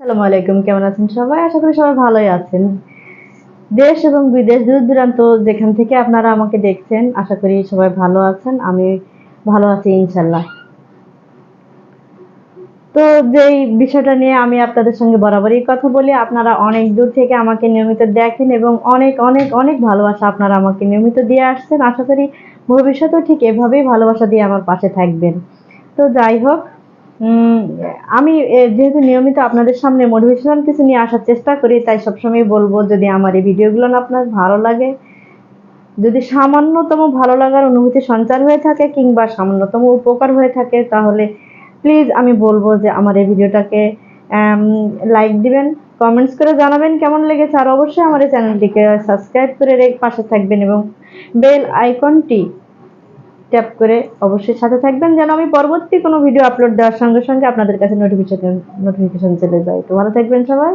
আসসালামু আলাইকুম, কেমন আছেন সবাই? আশা করি সবাই ভালোই আছেন। দেশ এবং বিদেশ দূর দূরান্ত যেখান থেকে আপনারা আমাকে দেখছেন, আশা করি সবাই ভালো আছেন, আমি ভালো আছি ইনশাল্লাহ তো যেই বিষয়টা নিয়ে আমি আপনাদের সঙ্গে বরাবরই কথা বলি, আপনারা অনেক দূর থেকে আমাকে নিয়মিত দেখেন এবং অনেক অনেক অনেক ভালোবাসা আপনারা আমাকে নিয়মিত দিয়ে আসছেন। আশা করি ভবিষ্যতেও ঠিক এভাবেই ভালোবাসা দিয়ে আমার পাশে থাকবেন। তো যাই হোক আমি যেহেতু নিয়মিত আপনাদের সামনে মোটিভেশনাল কিছু নিয়ে আসার চেষ্টা করি, তাই সবসময় বলব যদি আমার এই ভিডিওগুলো আপনার ভালো লাগে, যদি সামান্যতম ভালো লাগার অনুভূতি সঞ্চার হয়ে থাকে কিংবা সামান্যতম উপকার হয়ে থাকে, তাহলে প্লিজ আমি বলব যে আমার এই ভিডিওটাকে লাইক দিবেন কমেন্টস করে জানাবেন কেমন লেগেছে, আর অবশ্যই আমার এই চ্যানেলটিকে সাবস্ক্রাইব করে রেখে, পাশে থাকবেন এবং বেল আইকনটি ট্যাপ করে অবশ্যই সাথে থাকবেন, যেন আমি পরবর্তী কোনো ভিডিও আপলোড দেওয়ার সঙ্গে সঙ্গে আপনাদের কাছে নোটিফিকেশন নোটিফিকেশন চলে যায়। তো ভালো থাকবেন সবাই।